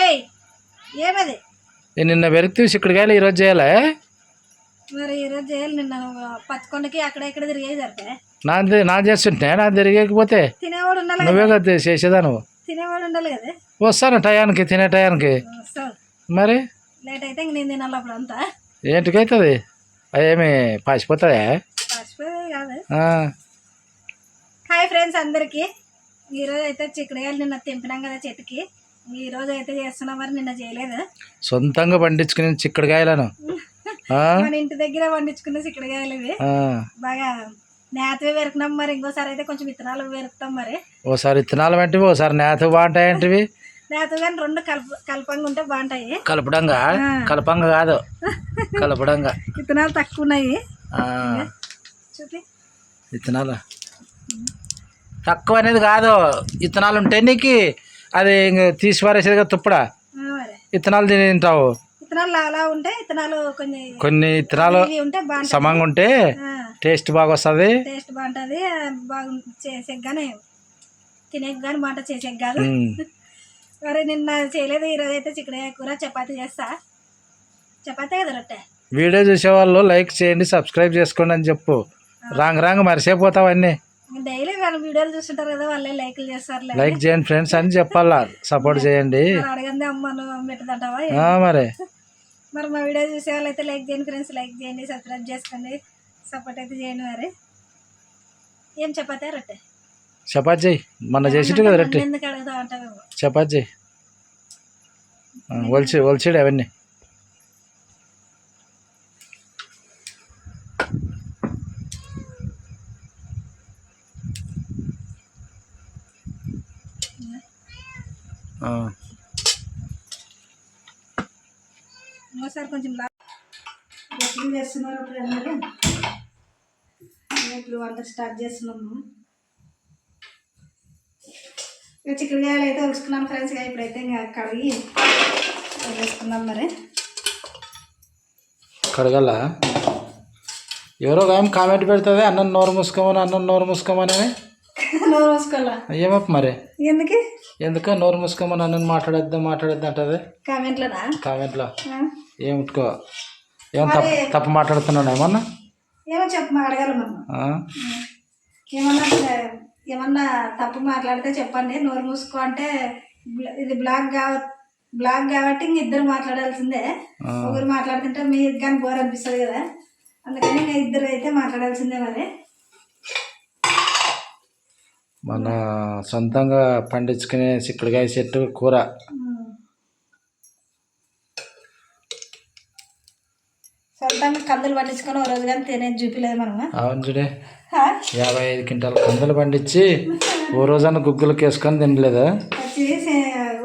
ఏయ్ ఏమది? నిన్న పెరిగితే చిక్కుడుకాయలు ఈరోజు చేయాలా మరి ఈరోజు చేయాలి నిన్న పచ్చకొండకి అక్కడ ఇక్కడ తిరిగే జరిపే నా నా చేస్తుంటే నా తిరిగకపోతే తినేవాడు ఉండాలి నువ్వే కదా. చేసేదా నువ్వు తినేవాడు ఉండాలి కదా. వస్తాను టయానికి తినే టయానికి. మరి? లేట్ అయితే ఇంక నేను తినాలి అప్పుడు అంతా. ఏంటికైతుంది? అవేమి పాసిపోతాయా? మర్చిపోయేది కాదు. హాయ్ ఫ్రెండ్స్ అందరికీ. ఈరోజు అయితే చిక్కుడుకాయలు నిన్న తెంపినాం కదా చెట్టుకి ఈ రోజు అయితే చేస్తున్నాం మరి నిన్న చేయలేదు. సొంతంగా పండించుకునే చిక్కుడుకాయలను. మన ఇంటి దగ్గర పండించుకున్న చిక్కుడుకాయలు ఇవి. బాగా నేతవే పెరుకున్నాం మరి ఇంకోసారి అయితే కొంచెం విత్తనాలు పెరుకుతాం మరి. ఓసారి విత్తనాలు వంటివి ఓసారి నేత బాగుంటాయంటివి నేత కానీ రెండు కలప కలపంగా ఉంటే బాగుంటాయి. కలపడంగా. కలపంగా కాదు. కలపడంగా. విత్తనాలు తక్కువ ఉన్నాయి. చూపి. విత్తనాలు? తక్కువ అనేది కాదు. విత్తనాలు ఉంటే నీకు అది ఇంక తీసి కదా తుప్పడా తిని తింటావు? కొన్ని బాగుంటుంది. సమంగా ఉంటే టేస్ట్ బాగా వస్తుంది టేస్ట్ బాగుంటుంది. బాగు చేసే కానీ తినే కానీ చేసే కాదు మరి నిన్న చేయలేదు ఈరోజు అయితే కూర చపాతీ చేస్తా. చపాతీ కదా రొట్టె? వీడియో చూసేవాళ్ళు లైక్ చేయండి సబ్స్క్రైబ్ చేసుకోండి అని చెప్పు. రాంగ్ రాంగ్ మరిసిపోతావు అన్నీ. డైలీ వాళ్ళ వీడియోలు చూస్తుంటారు కదా వాళ్ళే లైక్లు చేస్తారు లైక్ చేయండి ఫ్రెండ్స్ అని చెప్పాలా? సపోర్ట్ చేయండి. అడగంది అమ్మను పెట్టదంటావా మరి. మరి మా వీడియో చూసే అయితే లైక్ చేయండి ఫ్రెండ్స్ లైక్ చేయండి సబ్స్క్రైబ్ చేసుకోండి. సపోర్ట్ అయితే చేయండి మరి. ఏం చపాతీ రొట్టె? చపాతి చేయి మొన్న చేసిట్టు కదా రొట్టి. చపాతి చేయి ఒలిచి ఒలిచిడు అవన్నీ. ఇంకోసారి కొంచెం ఎట్లు చేస్తున్నారు ఇప్పుడు అందరూ. ఇప్పుడు వంట స్టార్ట్ చేస్తున్నాము. ఇక చిక్కుడుకాయలు అయితే ఉలుచుకున్నాను ఫ్రెండ్స్. ఇక ఇప్పుడైతే ఇంకా కడిగి వేసుకున్నాం మరి. కడగల? ఎవరో ఆమె కామెంట్ పెడుతుంది అన్నం నోరు మూసుకోమని అన్నం నోరు మూసుకోమని. నోరు మూసుకోవాలా? ఏమప్ప మరి? ఎందుకు? ఎందుక నోరు మూసుకోమని అన్నం మాట్లాడేద్దాం మాట్లాడేద్దాం అంటది? కామెంట్లోనా? కామెంట్లో? ఏమిటికో ఏం తప్పు తప్పు మాట్లాడుతున్నాడు ఏమన్నా? ఏమో చెప్పు మా అడగాలి మనం? ఏమన్నా ఏమన్నా తప్పు మాట్లాడితే చెప్పండి. నోరు మూసుకో అంటే ఇది బ్లాగ్ కావ బ్లాగ్ కాబట్టి ఇంక ఇద్దరు మాట్లాడాల్సిందే. ఒకరు మాట్లాడుతుంటే మీకు కానీ బోర్ అనిపిస్తుంది కదా. అందుకని ఇద్దరు అయితే మాట్లాడాల్సిందే మరి. మన సొంతంగా పండించుకునే చిక్కుడుకాయ చెట్టు కూర. సొంతంగా కందులు పండించుకొని ఒక రోజు కానీ తినేది చూపిలేదు మనము? అవును చూడే? యాభై ఐదు క్వింటాల కందులు పండించి ఓ రోజన్న గుగ్గులకు వేసుకొని తినలేదు?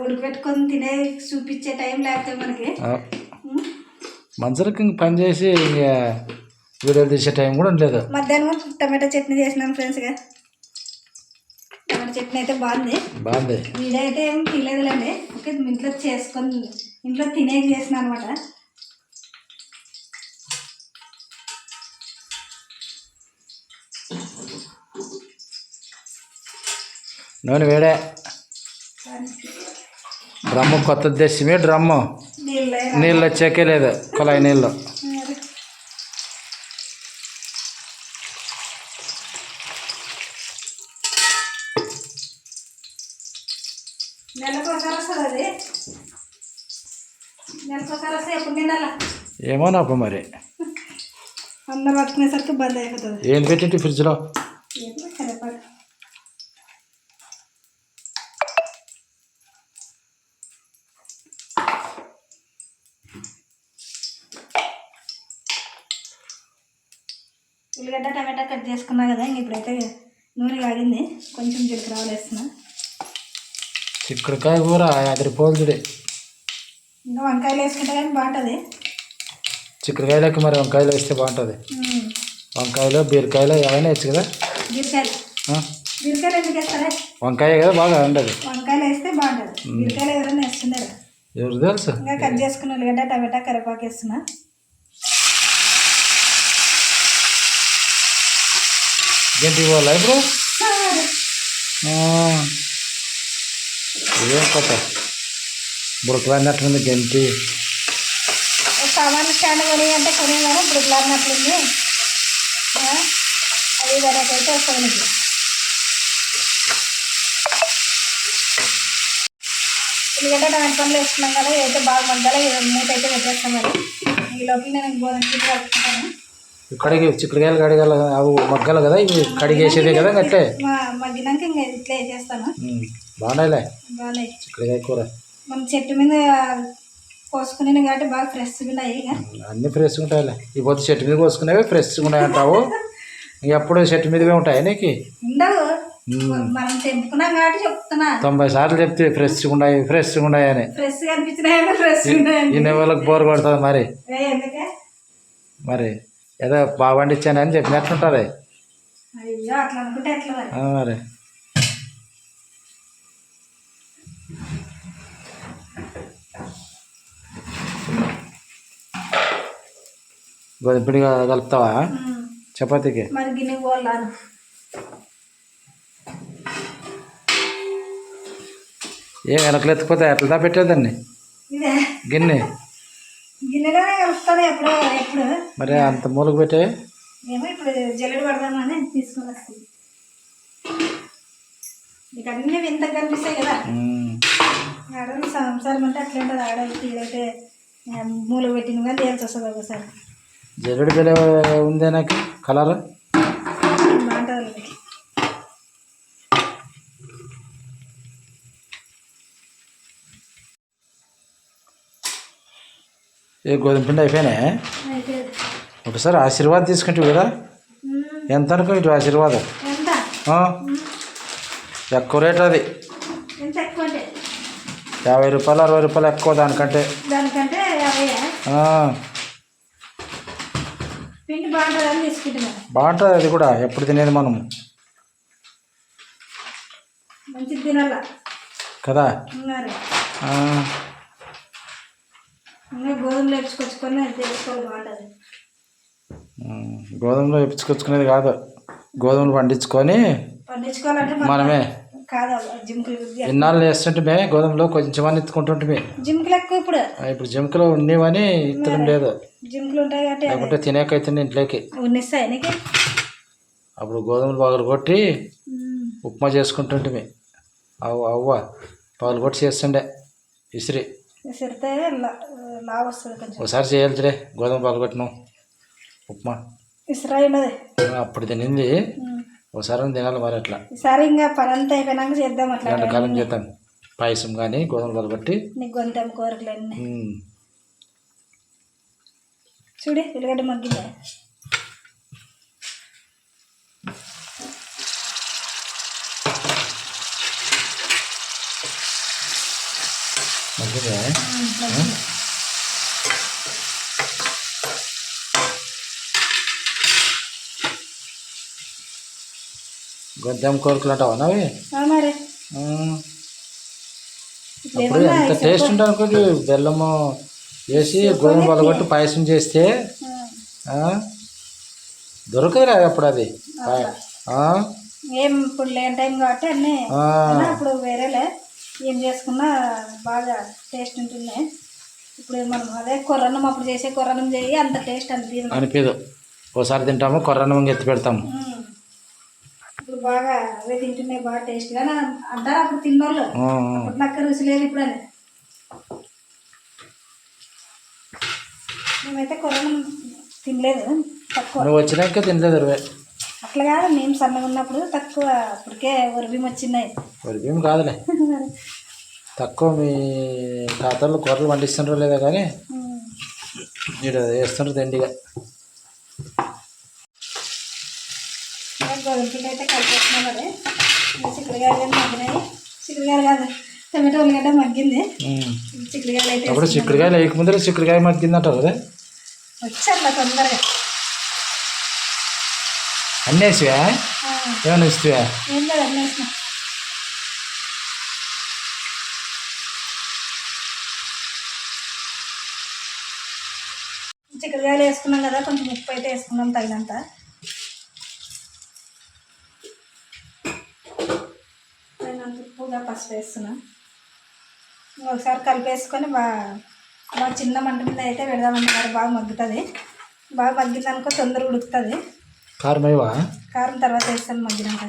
ఉడకబెట్టుకొని తినే చూపించే టైం లేకపోతే మనకి. మంచరికి ఇంక పని చేసి ఇంక వీడియోలు తీసే టైం కూడా ఉండలేదు. మధ్యాహ్నం టమాటా చట్నీ చేసినాను ఫ్రెండ్స్గా చట్నీ అయితే బాగుంది. బాగుంది. వీడియో అయితే ఏం తీయలేదులేండి ఓకే ఇంట్లో చేసుకొని ఇంట్లో తినేది చేసిన అనమాట. నూనె వేడే. డ్రమ్ము కొత్తది తెచ్చిమే డ్రమ్ము. నీళ్ళు నీళ్ళు వచ్చాకే లేదు. కుళాయి నీళ్ళు. వస్తుంది అది. వస్తే ఎప్పుడు ఏమో నాకు మరి. అందరు పట్టుకునేసరికి బంద్ అయిపోతుంది. ఏం పెట్టింటి ఫ్రిడ్జ్లో? ఉల్లిగడ్డ టమాటా కట్ చేసుకున్నా కదా ఇంక ఇప్పుడైతే నూనె కాగింది. కొంచెం జీలకర్ర వేస్తున్నా. చిక్కుడుకాయ కూర అదరి పోల్చుడే ఇంకా వంకాయలు వేసుకుంటే కానీ బాగుంటుంది. చిక్కుడుకాయలకి మరి వంకాయలు వేస్తే బాగుంటుంది. వంకాయలు బీరకాయలు ఏమైనా వేయచ్చు కదా. బీరకాయలు. ఆ? బీరకాయలు ఎందుకు వేస్తారా? వంకాయ కదా బాగా ఉండదు. వంకాయలు వేస్తే బాగుంటుంది. బీరకాయలు ఎవరైనా వేస్తున్నారు ఎవరు తెలుసు? ఇంకా కట్ చేసుకున్న ఉల్లిగడ్డ టమాటా కరివేపాకు వేస్తున్నా. ఏంటి ఇవ్వాలి ఇప్పుడు ఇదేం కొత్త? బుడకలన్నట్లుంది గంటి. సామాన్ స్టాండ్ కొని అంటే కొని బుడకలు అన్నట్లుంది అది వెనకైతే వస్తుంది. నీకు ఎందుకంటే దాని పనులు వేసుకున్నాం కదా అయితే బాగా మధ్యలో మూట అయితే పెట్టేస్తాం మరి ఈ లోపల నేను గోధుమ పిండి కలుపుకుంటాను. కడిగి చిక్కుడుకాయలు కడిగాలి అవి మగ్గాలి కదా ఇవి కడిగేసేదే కదా అట్లే మా మగ్గినాక ఇంకా ఇట్లా వేసేస్తాను బాగున్నాయిలే. బాగాలే చిక్కుడుకాయ కూర. మనం చెట్టు మీద కోసుకునే కాబట్టి బాగా ఫ్రెష్గా ఉన్నాయి అన్నీ ఫ్రెష్గా ఉంటాయిలే. ఈ పొద్దు చెట్టు మీద కోసుకునేవి ఫ్రెష్గా ఉన్నాయి అంటావు? ఎప్పుడు చెట్టు మీదవే ఉంటాయి నీకు? ఉండవు. మనం తెంపుకున్నాం కాబట్టి చెప్తున్నా. తొంభై సార్లు చెప్తే ఫ్రెష్గా ఉన్నాయి ఫ్రెష్గా ఉన్నాయి అని. ఫ్రెష్గా అనిపించినాయో ఫ్రెష్గా ఉన్నాయండి ఈ నెవలకు బోర్ కొడుతుంది మరి. మరి ఏదో బాగా పండించానని చెప్పినట్లుంటుంది మరి? ఆ, మరి. గోధుమ పిండి కలుపుతావా. చపాతీకి. మరి గిన్నె పోలాను. ఏం వెనకలు ఎత్తిపోతే ఎట్లా పెట్టేదాన్ని. ఇదే. గిన్నె. గిన్నెలోనే కలుపుతాను ఎప్పుడు ఎప్పుడు? మరి అంత మూలకు పెట్టే ఏమో ఇప్పుడు జల్లెడ పడదామని తీసుకొని వస్తుంది ఇక అన్ని కనిపిస్తాయి కదా? ఆడవాళ్ళు సంసారం అంటే అట్లా ఉంటుంది పెట్టిన కానీ తేల్చి వస్తుంది ఒకసారి జల్లెడ ఉందే నాకు కలర్ బాగుంటుంది వాళ్ళకి ఏ గోధుమ పిండి అయిపోయినాయి అయితే ఒకసారి ఆశీర్వాదం తీసుకుంటావు కదా. ఎంత అనుకో ఇటు ఆశీర్వాదం? ఎక్కువ రేట్ అది. యాభై రూపాయలు అరవై రూపాయలు ఎక్కువ దానికంటే. బాగుంటుంది అది కూడా ఎప్పుడు తినేది మనం మంచిది తినాల? కదా. గోధుమలు వేపించుకొచ్చుకొని అది చేసుకోవాలి బాగుంటుంది ఉమ్, గోధుమలో ఇప్పించుకొచ్చుకునేది కాదు. గోధుమలు పండించుకొని పండించుకోవాలంటే మనమే కాదు ఇన్నాళ్ళు వేస్తుంటే గోధుమలో కొంచెం అని ఎత్తుకుంటుంటే ఎక్కువ ఇప్పుడు. ఇప్పుడు జంకులో ఉండేవని ఇత్తడం లేదు. జిమ్కులు ఉంటాయి కాబట్టి లేకుంటే తినేకైతే ఇంట్లోకి. ఉన్నిస్తాయి నీకు? అప్పుడు గోధుమలు పగలు కొట్టి ఉప్మా చేసుకుంటుంటే అవ్వ అవ్వ పగలు కొట్టి చేస్తుండే. ఇసిరి. సిరితే లావ్ వస్తుంది కొంచెం ఒకసారి చేయాలిలే గోధుమ పగలగొట్టినాం ఉప్మా ఇసురా ఉన్నది అప్పుడు తినింది ఒకసారి తినాలి మరి అట్లా ఈసారి ఇంకా పని అంతా అయిపోయినాక చేద్దాం అట్లా ఎండాకాలం చేద్దాం పాయసం కానీ గోధుమ పగలగొట్టి నీకు గొంతం చూడు ఉల్లిగడ్డ మగ్గిందా మగ్గింది. గొంతెం కోరికలు అంటావా నవి అప్పుడు ఎంత టేస్ట్ ఉంటుంది అనుకోండి బెల్లము వేసి గోధుమ పగలగొట్టి పాయసం చేస్తే ఆ, దొరకదురా అప్పుడు అది ఏం ఇప్పుడు లేని టైం కాబట్టి అన్నీ ఇప్పుడు వేరేలే. ఏం చేసుకున్నా బాగా టేస్ట్ ఉంటుంది ఇప్పుడు మనం అదే కొర్రన్నం అప్పుడు చేసే కొర్రన్నం చేయి అంత టేస్ట్ అనిపించదు అనిపించదు ఒకసారి తింటాము కొర్రన్నం ఎత్తి పెడతాము. ఇప్పుడు బాగా అవే తింటున్నాయి బాగా టేస్ట్గా అంటారు అప్పుడు తిన్నోళ్ళు. ఆ, అప్పుడు నాకు రుచి లేదు ఇప్పుడు అని మేమైతే కొరనం తినలేదు. తక్కువ. నువ్వు వచ్చినాక తినలేదు ఇరవై అట్లా కాదు మేము సన్నగా ఉన్నప్పుడు తక్కువ అప్పటికే ఉరబిం వచ్చినాయి భీమ్ కాదులే. తక్కువ మీ తాతలు కూరలు పండిస్తుండ్రో లేదో కానీ. మీరు వేస్తుండ్రు తిండిగా. ఇంకా గోధుమ పిండి అయితే కలిపేస్తున్నాం మరి. చిక్కుడుగాయలు మగ్గినాయి. చిక్కుడుగాయలు కాదు టమాటో ఉల్లిగడ్డ మగ్గింది. చిక్కుడుగాయలు అయితే అప్పుడు చిక్కుడుకాయ లేకముందర చిక్కుడుకాయ మగ్గిందంటారు కదా. వచ్చి అట్లా తొందరగా. అన్నీ వేసివా ఆ, ఏమైనా ఇస్తావా వేసిన చిక్కుడుకాయలు వేసుకున్నాం కదా కొంచెం ఉప్పు అయితే వేసుకున్నాం తగినంత. తగినంత ఉప్పుగా పసుపు వేస్తున్నాం. ఒకసారి కలిపేసుకొని బాగా బాగా చిన్న మంట మీద అయితే పెడదామండి మరి బాగా మగ్గుతుంది. బాగా మగ్గింది అనుకో తొందరగా ఉడుకుతుంది. కారం అయ్యవా కారం తర్వాత వేస్తాను మగ్గినాక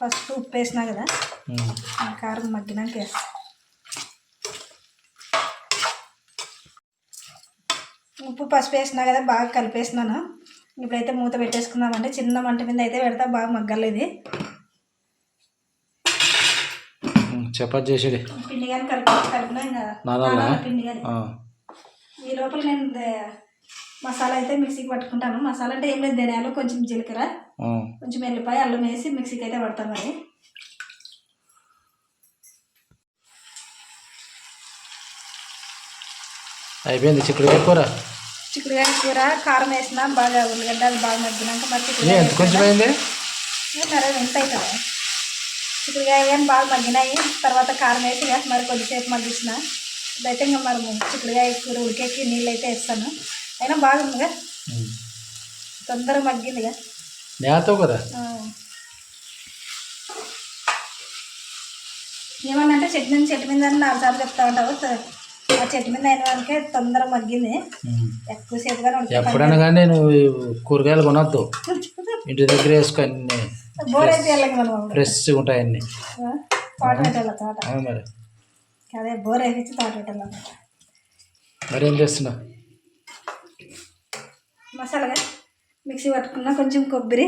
పసుపు ఉప్పు వేసినా కదా కారం మగ్గినాక వేస్తా. ఉప్పు పసుపు వేసినా కదా బాగా కలిపేసినాను ఇప్పుడైతే మూత పెట్టేసుకుందామండి చిన్న మంట మీద అయితే పెడతా బాగా మగ్గలేదు చపాతి చేసేది. పిండి కానీ కలిపి కలిపినా పిండి కానీ. ఈ లోపల నేను మసాలా అయితే మిక్సీకి పట్టుకుంటాను. మసాలా అంటే ఏం లేదు ధనియాలు కొంచెం జీలకర్ర. కొంచెం ఎల్లిపాయ అల్లం వేసి మిక్సీకి అయితే పడతాం మరి. అయిపోయింది చిక్కుడుకాయ కూర? చిక్కుడుకాయ కూర కారం వేసిన బాగా ఉల్లిగడ్డ అది బాగా మగ్గినాక మరి ఎంత కొంచెం అయింది? సరే ఉంటాయి కదా చిక్కుడుకాయ కానీ బాగా మగ్గినాయి. తర్వాత కారం వేసి మరి కొద్దిసేపు మగ్గించిన. ఇదైతే ఇంకా మరి చిక్కుడుకాయ కూర ఉడికేకి నీళ్ళు అయితే వేస్తాను. అయినా బాగుందిగా. ఉమ్. తొందరగా మగ్గిందిగా. నేతో కదా? ఆ. ఏమన్నా అంటే చెట్టు మీద చెట్టు మీద అని నాలుగు సార్లు చెప్తా ఉంటావు. ఆ చెట్టు మీద అయిన వానికే తొందరగా మగ్గింది. ఉంటుంది ఎప్పుడైనా కానీ నువ్వు కూరగాయలు కొనొద్దు. ఇంటి దగ్గర వేసుకో అన్ని. బోర్ అయితే వెళ్ళక మనం ఫ్రెష్గా ఉంటాయి అన్ని. తోట మరి. అదే బోర్ వేపించి తోట పెట్టాలి మరి ఏం చేస్తున్నావు? మసాలాగా మిక్సీ పట్టుకున్న కొంచెం కొబ్బరి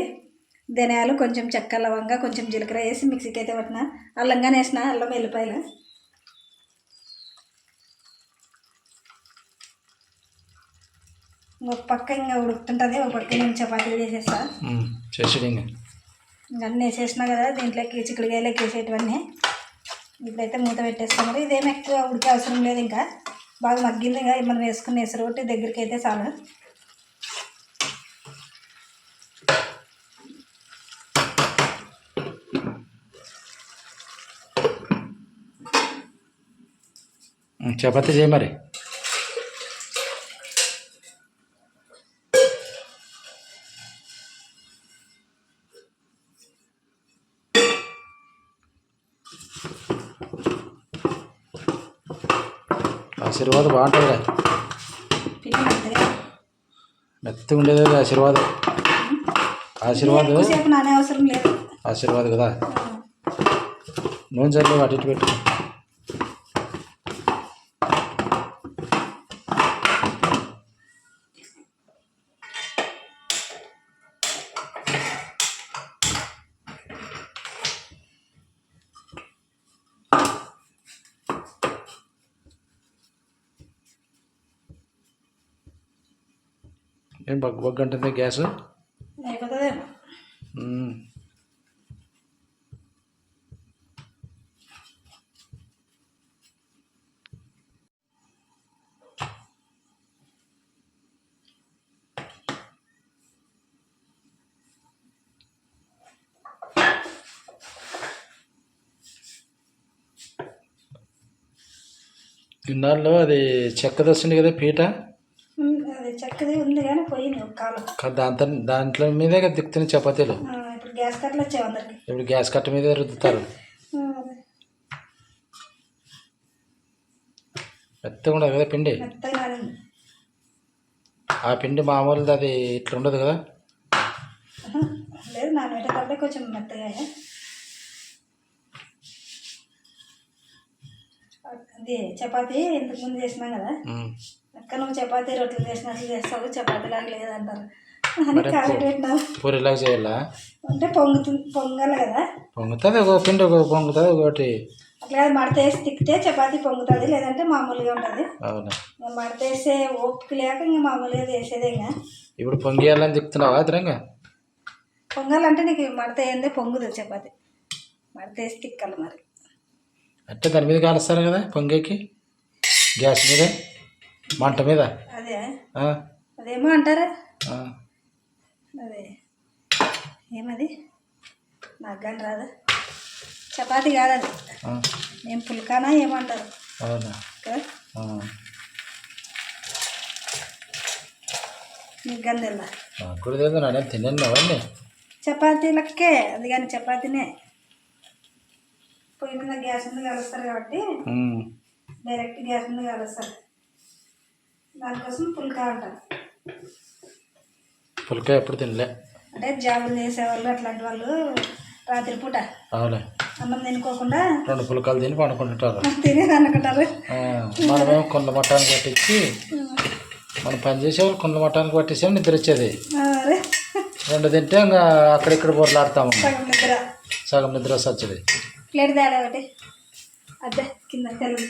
ధనియాలు కొంచెం చెక్క లవంగా కొంచెం జీలకర్ర వేసి మిక్సీకి అయితే పట్టిన. అల్లంగానే వేసిన అల్లం వెల్లిపాయలు. ఒక పక్క ఇంకా ఉడుకుతుంటుంది ఒక పక్క నేను చపాతీలు చేసేస్తా. చేసేది ఇంకా. అన్నీ వేసేసినా కదా దీంట్లోకి చిక్కుడుకాయలోకి వేసేటివన్నీ. ఇప్పుడైతే మూత పెట్టేస్తాం మరి. ఇదేం ఎక్కువ ఉడికే అవసరం లేదు ఇంకా. బాగా మగ్గింది ఇంకా మనం వేసుకుని ఎసరు కొట్టి దగ్గరికి అయితే చాలు. చపాతీ చేయి మరి. ఆశీర్వాదం బాగుంటుందిరా. మెత్తగా మెత్తగా ఉండేది ఆశీర్వాదం. ఆశీర్వాదం ఆశీర్వాదం కదా. నూనె చల్లి అటు ఇటు పెట్టు. ఏం బగ్గు బగ్గు అంటుంది గ్యాస్. ఇన్నాళ్ళు అది చెక్క దస్తుంది కదా పీట ఉమ్, అది చక్కది ఉంది కానీ పోయింది కాలం. దాంతో దాంట్లో మీదే కదా దిక్కుతున్నాయి చపాతీలు? ఇప్పుడు గ్యాస్ కట్టలు వచ్చాయి అందరికి. ఇప్పుడు గ్యాస్ కట్ట మీద రుద్దుతారు. మెత్తగా ఉండదు కదా పిండి? ఆ పిండి మామూలుది అది ఇట్లా ఉండదు కదా? లేదు నానబెట్టేటప్పుడే కొంచెం మెత్తగా అది చపాతీ ఇంతకు ముందు చేసినాం కదా? మ్మ్. అక్క నువ్వు చపాతీ రొట్టెలు చేసినట్లు చేస్తావు చపాతీ లాగా లేదంటారు. పూరిలాగా చేయాలా? అంటే పొంగుతుంది పొంగాలి కదా. పొంగుతుంది ఒక పిండి ఒక పొంగుతుంది ఒకటి. అట్లా మడత వేసి తిక్కితే చపాతీ పొంగుతుంది లేదంటే మామూలుగా ఉంటుంది. అవునా? ఇంకా మడత వేసే ఓపిక లేక ఇంకా మామూలుగా వేసేదే ఇంకా. ఇప్పుడు పొంగియాలని చెప్తున్నావా అదరంగా పొంగాలంటే నీకు మడత వేయందే పొంగుదు చపాతీ. మడత వేసి తిక్కాలి మరి. అంటే దాని మీద కాలుస్తారు కదా పొంగేకి? గ్యాస్ మీద? మంట మీద? అదే. అదేమో అంటారా. అదే. ఏమది? నాకు కానీ రాదా. చపాతీ కాదది ఆ, ఏం పుల్కానా ఏమంటారు? కదా. నీకు కానీ తెల్లా తిన్నాను అవన్నీ అది కానీ చపాతీనే. పొయ్యి మీద గ్యాస్ మీద కలుస్తారు కాబట్టి. డైరెక్ట్ గ్యాస్ మీద కలుస్తారు. దానికోసం పుల్కా అంటారు. పులకాయ ఎప్పుడు తినలే. అంటే జాబులు చేసేవాళ్ళు అట్లాంటి వాళ్ళు రాత్రి పూట అవులే. అన్నం తినుకోకుండా రెండు పులకాలు తిని పండుకుంటుంటారు. తినేది అనుకుంటారు. మనమేమో కొండ మఠానికి పట్టించి మనం పని చేసేవాళ్ళు కొండ మఠానికి పట్టించాము నిద్ర వచ్చేది. రెండు తింటే ఇంకా అక్కడిక్కడ బొర్లాడతాము సగం నిద్ర. సగం నిద్ర వచ్చేది ప్లేట్ తేడా ఒకటి. అదే కింద తెలుగు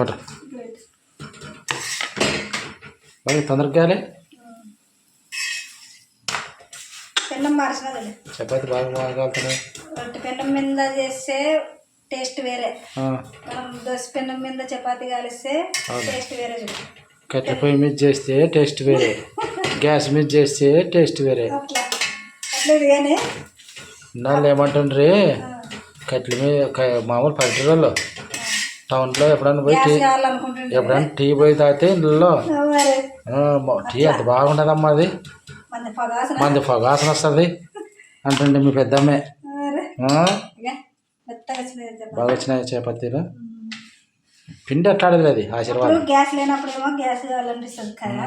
చపాతీ వేసి పట్టు. ప్లేట్ మరి తొందరగా కాలే పెన్నం మార్చినది చపాతి బాగా బాగా కాలుతున్నాయి రొట్టె పెన్నం మీద చేస్తే టేస్ట్ వేరే. మనం దోశ పెన్నం మీద చపాతీ కాలిస్తే. టేస్ట్ వేరే చూడు. కట్టెల పొయ్యి మీద చేస్తే టేస్ట్ వేరే. గ్యాస్ మీద చేస్తే టేస్ట్ వేరే. నాళ్ళు ఏమంటుండ్రి? కట్టెల మీద మామూలు పల్లెటూరులో టౌన్లో ఎప్పుడన్నా పోయి టీ ఎప్పుడన్నా టీ పోయి తాగితే ఇంట్లో టీ అంత బాగుండదమ్మా అది. మంది పొగాసన వస్తుంది. అంటుండే మీ పెద్దమ్మే. బాగా వచ్చినాయి చపాతీలు పిండి అట్లాడదు అది ఆశీర్వాదం. గ్యాస్ లేనప్పుడు ఏమో గ్యాస్ కావాలనిపిస్తుంది కదా.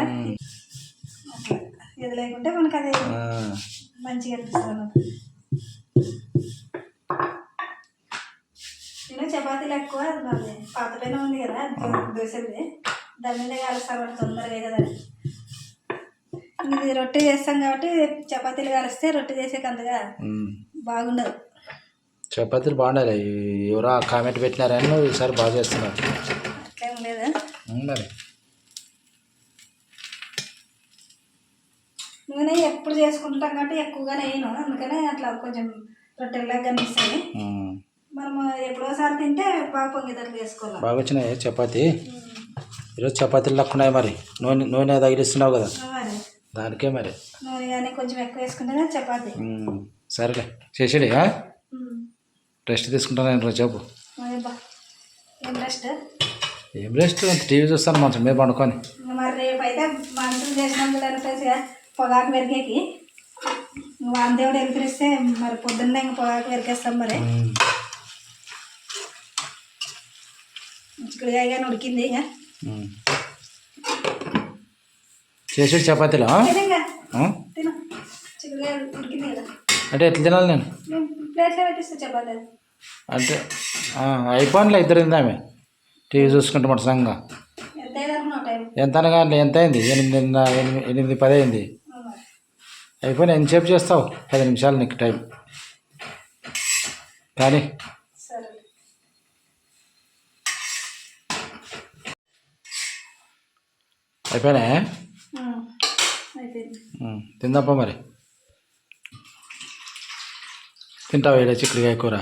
ఇది లేకుంటే మనకు అది మంచిగా అనిపిస్తుంది నేను చపాతీలు ఎక్కువ పాత పైన ఉంది కదా దోశది దాని మీద కాలుస్తాను తొందరగా కదా. ఇది రొట్టె చేస్తాం కాబట్టి చపాతీలు కాలిస్తే రొట్టె చేసేకి అంతగా. బాగుండదు. చపాతీలు బాగుండాలి. ఎవరో కామెంట్ పెట్టినారని నువ్వు ఈసారి బాగా చేస్తున్నారు. అట్లేం లేదు? నూనె ఎప్పుడు చేసుకుంటాం కాబట్టి ఎక్కువగానే వేయను అందుకనే అట్లా కొంచెం రొట్టెల్లాగా కనిపిస్తాయి ఉమ్. మనం ఎప్పుడోసారి తింటే బాగా పొంగేటట్లు బాగా వచ్చినాయి చపాతీ. ఈరోజు చపాతీలు లెక్క ఉన్నాయి మరి. నూనె నూనె తగిలిస్తున్నావు కదా. దానికే మరి. నూనె కానీ కొంచెం ఎక్కువ వేసుకుంటేనే చపాతి. సరేలే చేసేడి రెస్ట్ తీసుకుంటాను నేను రోజు చెప్పు. ఏం రెస్ట్? ఏం రెస్ట్? టీవీ చూస్తాను మంచం మీద పండుకొని. మరి రేపు అయితే పొగాకు పెరిగేకి. వాందేవుడు ఎగిరిస్తే మరి పొద్దున్నే ఇంకా పొగాకు పెరికేస్తాం మరి. చిక్కుడుకాయ కానీ ఉడికింది ఇంకా చపాతీలా? చిక్కుడుకాయ కదా. అంటే ఎట్లా తినాలి నేను? నేను ప్లేట్లో పెట్టిస్తే చపాతి. అంటే అయిపోయినలే ఇద్దరు తిందామే. టీవీ చూసుకుంటే మన సంగంగా ఎంత అనగా ఎంత అయింది? ఎనిమిది ఎనిమిది ఎనిమిది పది అయింది. అయిపోయినా ఎంతసేపు చేస్తావు? పది నిమిషాలు నీకు టైం. కానీ సరే అయిపోయినా? తిందాపా మరి. తింటావా ఈడ చిక్కుడుకాయ కూర?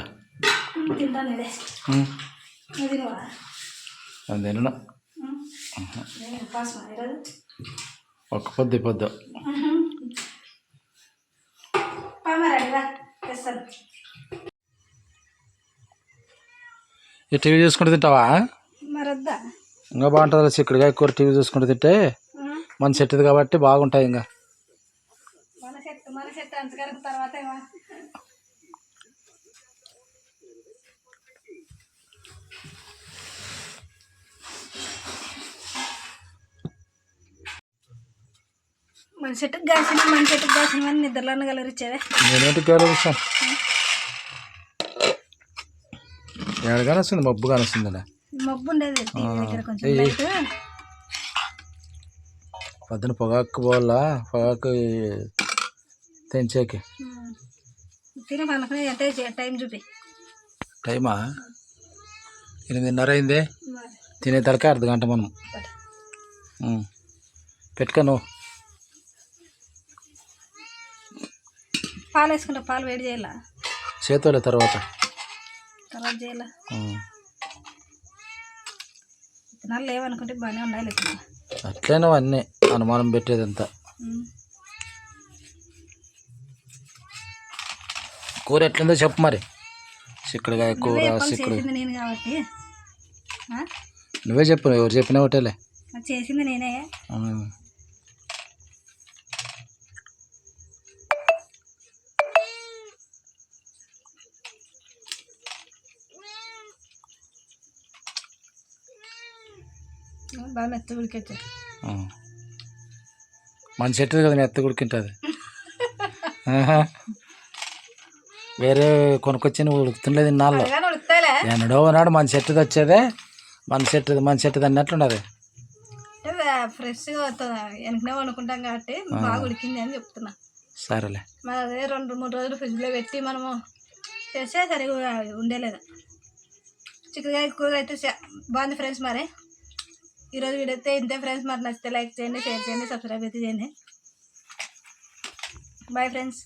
అది తినను. ఒక్క పొద్దు పొద్దు. ఈ టీవీ చూసుకుంటూ తింటావా? ఇంకా బాగుంటుంది చిక్కుడుకాయ కూర టీవీ చూసుకుంటూ తింటే. మన చెట్టుది కాబట్టి బాగుంటాయి ఇంకా. మన చెట్టుకు కాసిన మన చెట్టుకు కాసిన అని నిద్రలోనే కలరిచ్చేవే నేనేంటి చూస్తాను ఏడు కానొస్తుంది? మబ్బు కానొస్తుంది ఇలా మబ్బు ఉండేది టీవీ దగ్గర కొంచెం ఏయ్. లైట్. పొద్దున పొగాకు పోవాలా? పొగాకు తెంచేకి. తిని టైం చూపి. టైమా? ఎనిమిదిన్నర అయిందే. తినే తరకే అర్ధ గంట మనం. పెట్టుకో నువ్వు. పాలు వేసుకుంటా పాలు వేడి చేయాల? చేతులే తర్వాత. తర్వాత చేయాల. విత్తనాలు లేవనుకుంటే బాగానే ఉండాలి విత్తనాలు అట్లనే అన్నీ అనుమానం పెట్టేదంతా. ఉమ్. కూర ఎట్లుందో చెప్పు మరి. చిక్కుడుకాయ కూర చిక్కుడు నేను కాబట్టి? నువ్వే చెప్పు ఎవరు చెప్పినా ఒకటేలే. చేసింది నేనే. బాగా మెత్త ఉడికొచ్చు ఆ. మన చెట్టు కదా మెత్త ఉడికింటుంది. వేరే కొనుక్కొచ్చి నువ్వు ఉడుకుతుండలేదు ఇన్నాళ్ళు ఎన్నడో నాడు మన చెట్టుది వచ్చేదే మన చెట్టు మన చెట్టుది అన్నట్లున్నది ఫ్రెష్గా వస్తుంది వెనకనే వండుకుంటాం కాబట్టి బాగా ఉడికింది అని చెప్తున్నా. సరేలే. మరి అదే రెండు మూడు రోజులు ఫ్రిడ్జ్లో పెట్టి మనము చేస్తే సరిగా ఉండేలేదు. చిక్కుడుకాయ కూర అయితే బాగుంది ఫ్రెండ్స్ మరి. ఈరోజు వీడియో అయితే ఇంతే ఫ్రెండ్స్ మరి నచ్చితే లైక్ చేయండి షేర్ చేయండి సబ్స్క్రైబ్ అయితే చేయండి. Bye friends